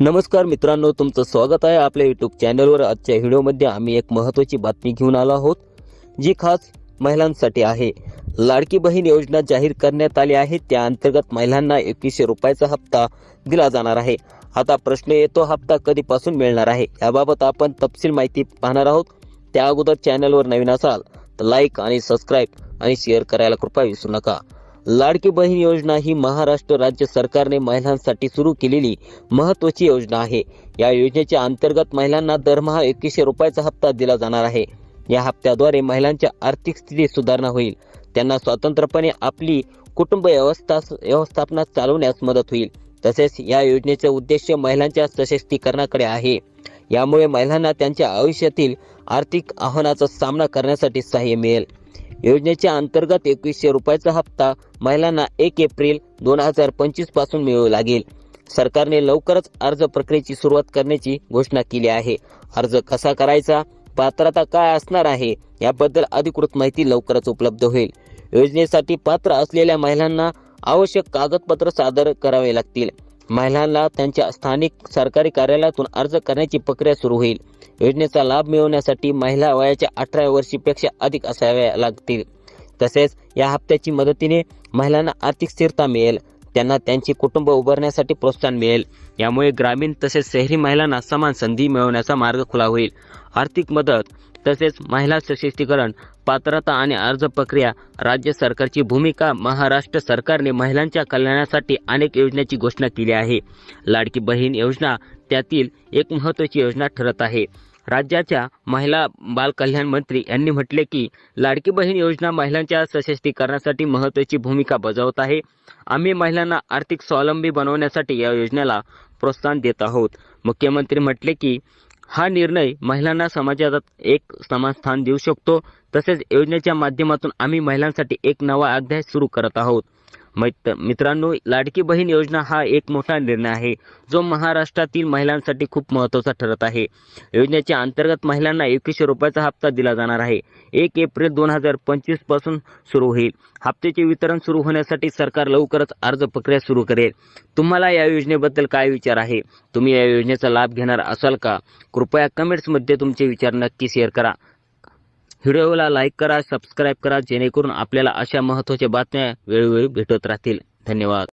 नमस्कार मित्रांनो तुमचं स्वागत आहे आपल्या यूट्यूब चॅनलवर आजच्या व्हिडिओमध्ये आम्ही एक महत्त्वाची बातमी घेऊन आलो आहोत जी खास महिलांसाठी आहे. लाडकी बहीण योजना जाहीर करण्यात आली आहे. त्या अंतर्गत महिलांना एकवीसशे रुपयाचा हप्ता दिला जाणार आहे. आता प्रश्न येतो हप्ता कधीपासून मिळणार आहे? याबाबत आपण तपशील माहिती पाहणार आहोत. त्या अगोदर चॅनलवर नवीन असाल तर लाईक आणि सबस्क्राईब आणि शेअर करायला कृपया विसरू नका. लाडकी बहीण योजना ही महाराष्ट्र राज्य सरकारने महिलांसाठी सुरू केलेली महत्त्वाची योजना आहे. या योजनेच्या अंतर्गत महिलांना दरमहा एकवीसशे रुपयाचा हप्ता दिला जाणार आहे. या हप्त्याद्वारे महिलांच्या आर्थिक स्थितीत सुधारणा होईल. त्यांना स्वतंत्रपणे आपली कुटुंब व्यवस्था व्यवस्थापना चालवण्यास मदत होईल. तसेच या योजनेचा उद्देश महिलांच्या सशक्तीकरणाकडे आहे. यामुळे महिलांना त्यांच्या आयुष्यातील आर्थिक आव्हानाचा सामना करण्यासाठी सहाय्य मिळेल. योजनेच्या अंतर्गत एकवीसशे रुपयाचा हप्ता महिलांना एक एप्रिल दोन हजार पंचवीसपासून मिळू लागेल. सरकारने लवकरच अर्ज प्रक्रियेची सुरुवात करण्याची घोषणा केली आहे. अर्ज कसा करायचा? पात्रता काय असणार आहे? याबद्दल अधिकृत माहिती लवकरच उपलब्ध होईल. योजनेसाठी पात्र असलेल्या महिलांना आवश्यक कागदपत्र सादर करावे लागतील. महिलांना त्यांच्या स्थानिक सरकारी कार्यालयातून अर्ज करण्याची प्रक्रिया सुरू होईल. योजनेचा लाभ मिळवण्यासाठी महिला वयाच्या अठरा वर्षीपेक्षा अधिक असाव्या लागतील. तसेच या हप्त्याची मदतीने महिलांना आर्थिक स्थिरता मिळेल त्यांना त्यांचे कुटुंब उभारण्यासाठी प्रोत्साहन मिळेल. यामुळे ग्रामीण तसेच शहरी महिलांना समान संधी मिळवण्याचा मार्ग खुला होईल. आर्थिक मदत तसेच महिला सशक्तीकरण पात्रता आणि अर्ज प्रक्रिया राज्य सरकारची भूमिका महाराष्ट्र सरकारने महिलांच्या कल्याणासाठी अनेक योजनेची घोषणा केली आहे. लाडकी बहीण योजना त्यातील एक महत्त्वाची योजना ठरत आहे. राज्याच्या महिला बाल कल्याण मंत्री यांनी म्हटले की लाडकी बहीण योजना महिलांच्या सशक्तीकरणासाठी महत्त्वाची भूमिका बजावत आहे. आम्ही महिलांना आर्थिक स्वावलंबी बनवण्यासाठी या योजनेला प्रोत्साहन देत आहोत. मुख्यमंत्री म्हटले की हा निर्णय महिलांना समाजात एक समान स्थान देऊ शकतो. तसेच योजनेच्या माध्यमातून आम्ही महिलांसाठी एक नवा अध्याय सुरू करत आहोत. मैत मित्रांनो लाडकी बहीण योजना हा एक मोठा निर्णय आहे जो महाराष्ट्रातील महिलांसाठी खूप महत्त्वाचा ठरत आहे. योजनेच्या अंतर्गत महिलांना एकवीसशे रुपयाचा हप्ता दिला जाणार आहे. एक एप्रिल दोन हजार पंचवीसपासून सुरू होईल. हप्त्याचे वितरण सुरू होण्यासाठी सरकार लवकरच अर्ज प्रक्रिया सुरू करेल. तुम्हाला या योजनेबद्दल काय विचार आहे? तुम्ही या योजनेचा लाभ घेणार असाल का? कृपया कमेंट्समध्ये तुमचे विचार नक्की शेअर करा. व्हिडिओला लाईक करा सबस्क्राईब करा जेणेकरून आपल्याला अशा महत्त्वाच्या बातम्या वेळोवेळी भेटत राहतील. धन्यवाद.